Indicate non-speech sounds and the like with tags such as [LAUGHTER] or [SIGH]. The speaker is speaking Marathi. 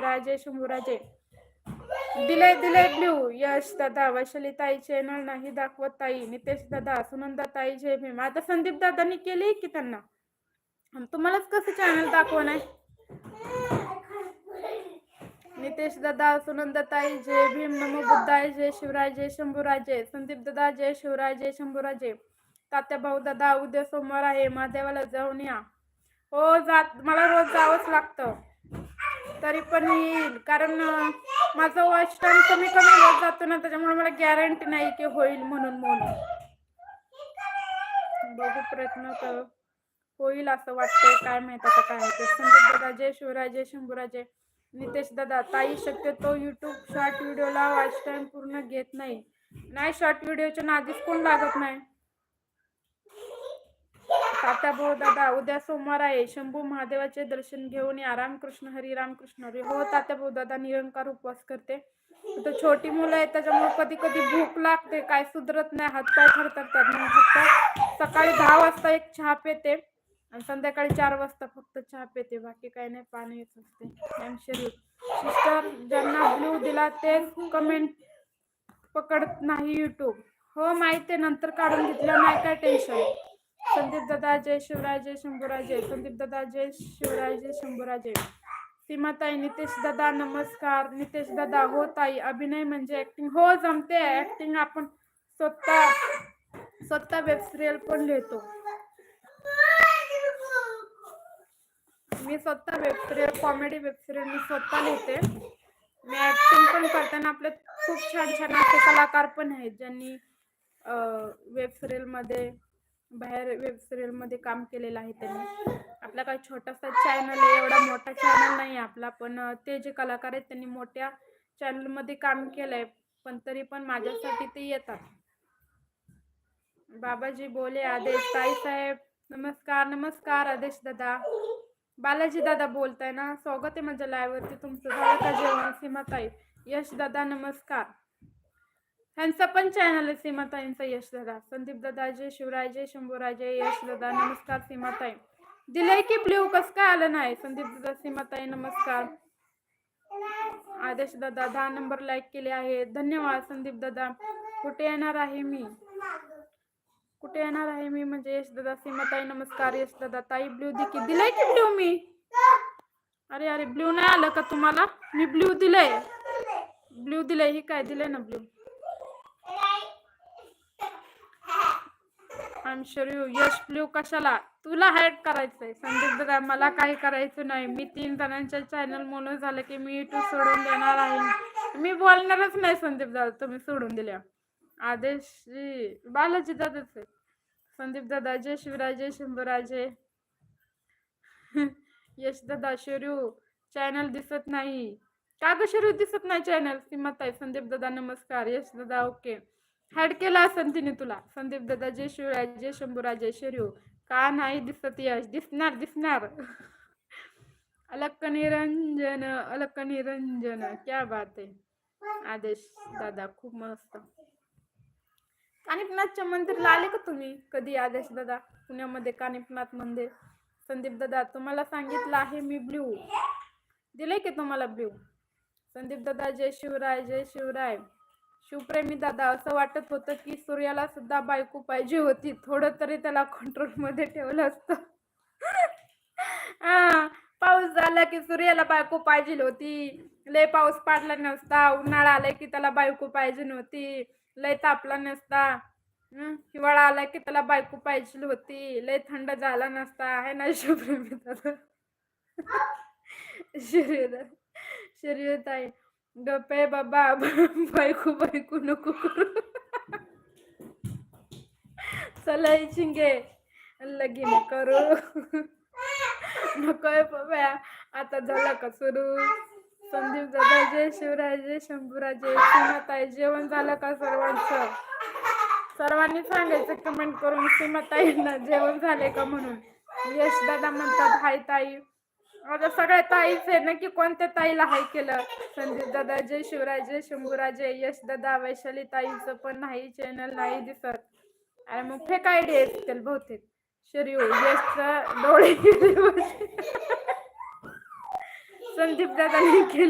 शिवराय जय दिले दिले ब्ल्यू. यश दादा वैशाली ताई चॅनल नाही दाखवत ताई. नितेश दादा सुनंदा ताई जय भीम. आता संदीप दादानी केली की त्यांना? तुम्हालाच कसं चॅनल दाखवणार? नितेश दादा सुनंदा ताई जय भीम. नमो बुद्धाय जय शिवराय जय शंभूराजे. संदीप दादा जय शिवराय जय शंभूराजे. तात्या भाऊ दादा उद्या सोमवार आहे. महादेवाला जाऊन या. हो जात मला रोज जावंच लागतं. तरी पण येईल. कारण माझं वॉच टाइम कमी कमी होत जातो ना त्याच्यामुळे मला गॅरंटी नाही की होईल म्हणून म्हणून. बघू प्रयत्न कर. होईल असं वाटतंय. काय माहीत आता काय ते संदीप दादा जय शिवराय जय शंभूराज. नितेश दादा ताई शक्यतो युट्यूब शॉर्ट व्हिडिओला वॉच टाइम पूर्ण घेत नाही. नाही शॉर्ट व्हिडिओच्या नादीच कोण लागत नाही? तात्या भाऊ दादा उद्या सोमवार आहे. शंभू महादेवाचे दर्शन घेऊन या. रामकृष्ण हरी रामकृष्ण हरी. हो तात्या भाऊ दादा निरंकार उपवास करते. तर छोटी मुलं आहेत त्याच्यामुळे कधी कधी भूक लागते. काय सुधरत नाही. हातपाय थरथरतात मग फक्त सकाळी दहा वाजता एक चहा पेते आणि संध्याकाळी चार वाजता फक्त चहा पेते बाकी काही नाही पाणी येत असते. एम शरीर सिस्टर ज्यांना ब्ल्यू दिला तेच कमेंट पकडत नाही युट्यूब हो माहिती आहे. नंतर काढून घेतलं. नाही काय टेन्शन संदीप दादा जय शिवराय जय शंभूराज जय. संदीप दादा जय शिवराय जय शंभूराज जय. सीमाताई नितेश दादा नमस्कार. नितेश दादा हो ताई अभिनय म्हणजे ऍक्टिंग हो जमते. ऍक्टिंग आपण स्वतः स्वतः वेब सिरियल पण लिहितो. मी स्वतः web serial comedy web serial मी स्वतः लिहिते. मी ऍक्टिंग पण करताना आपले खूप छान छान असे कलाकार पण आहेत ज्यांनी वेब सिरियलमध्ये बाहेर वेब सिरियलमध्ये काम केलेलं आहे त्यांनी. आपला काही छोटासा चॅनल आहे एवढा मोठा चॅनल नाही आहे आपला पण ते जे कलाकार आहेत त्यांनी मोठ्या चॅनलमध्ये काम केलं आहे पण तरी पण माझ्यासाठी ते येतात. बाबाजी बोले आदेश ताई साहेब नमस्कार नमस्कार आदेश दादा. बालाजी दादा बोलताय ना स्वागत आहे माझ्या live वरती तुमचं. झालं का जेवण यश दादा नमस्कार. ह्यांचा पण चॅनल आहे सीमाताईंचा यश दादा. संदीप दादा जय शिवराय जय शंभूराय जय यश दादा. नमस्कार सीमाताई. दिलंय की ब्ल्यू कस काय आलं नाही? संदीप दादा सीमाताई नमस्कार. आदेश दादा दहा नंबर लाईक केले आहे धन्यवाद संदीप दादा. कुठे येणार आहे मी? कुठे येणार आहे मी? म्हणजे यश दादा सीमाताई नमस्कार. यश दादा ताई ब्ल्यू दि की दिलंय की ब्ल्यू मी? अरे अरे ब्ल्यू नाही आलं का तुम्हाला? मी ब्ल्यू दिलंय. ब्ल्यू दिलंय. ही काय दिलंय ना blue I sure you yes blue कशाला? तुला हाईड करायचंय. संदीप दादा मला काही करायचं नाही. मी तीन जणांच्या चॅनल म्हणून झालं की मी युट्यूब सोडून देणार आहे. मी बोलणारच नाही संदीप दादा तुम्ही सोडून दिल्या. आदेश बालाजी दादाच आहे. संदीप दादा जय शिवराजे जय शंभूराजे. [LAUGHS] यश दादा शिरू चॅनल दिसत नाही. का ग शिरू दिसत नाही चॅनल सीमाताई संदीप दादा नमस्कार. यश दादा ओके हॅड केला असन तिने तुला. संदीप दादा जय शिवराय जय शंभूराज जय शिरू हो. का नाही दिसत यश? दिसणार दिसणार. [LAUGHS] अलक्क निरंजन अलक्क निरंजन. क्या बात आहे. आदेश दादा खूप मस्त. कानिपनाथच्या मंदिरला आले का तुम्ही? कधी आदेश दादा? पुण्यामध्ये कानिपनाथ मंदिर. संदीप दादा तुम्हाला सांगितलं आहे मी ब्ल्यू. दिले की तुम्हाला ब्ल्यू? संदीप दादा जय शिवराय जय शिवराय. शिवप्रेमी दादा असं वाटत होतं की सूर्याला सुद्धा बायको पाहिजे होती. थोडं तरी त्याला कंट्रोलमध्ये ठेवलं असतं. हा पाऊस झाला की सूर्याला बायको पाहिजे होती. लय पाऊस पडला नसता. उन्हाळा आला की त्याला बायको पाहिजे नव्हती. लय तापला नसता. हिवाळा आला की त्याला बायको पाहिजे होती. लय थंड झाला नसता. आहे ना शिवप्रेमी दादा? शरीर शरीर आहे. गप्पे बाबा [LAUGHS] बायको बायको नको करू. चला शिंगे लगीन करू. नकोय बाबा आता झालं का सुरू? संदीप दादा जय शिवराजे शंभूराजे सीमाताई जेवण झालं का सर्वांचं? सर्वांनी सांगायचं कमेंट करून सीमाताईंना जेवण झाले का म्हणून? यश दादा म्हणतात हाय ताई. आता सगळ्या ताईच आहे नक्की कोणत्या ताईला हाय केलं? संदीप दादा जय शिवराय जय शंभूराज यश दादा वैशाली ताईचं पण नाही चॅनल नाही दिसत. अरे मग फेक आयडिया असतील बहुतेक. शरीर यशचं डोळे [LAUGHS] संदीप दादांनी केलं.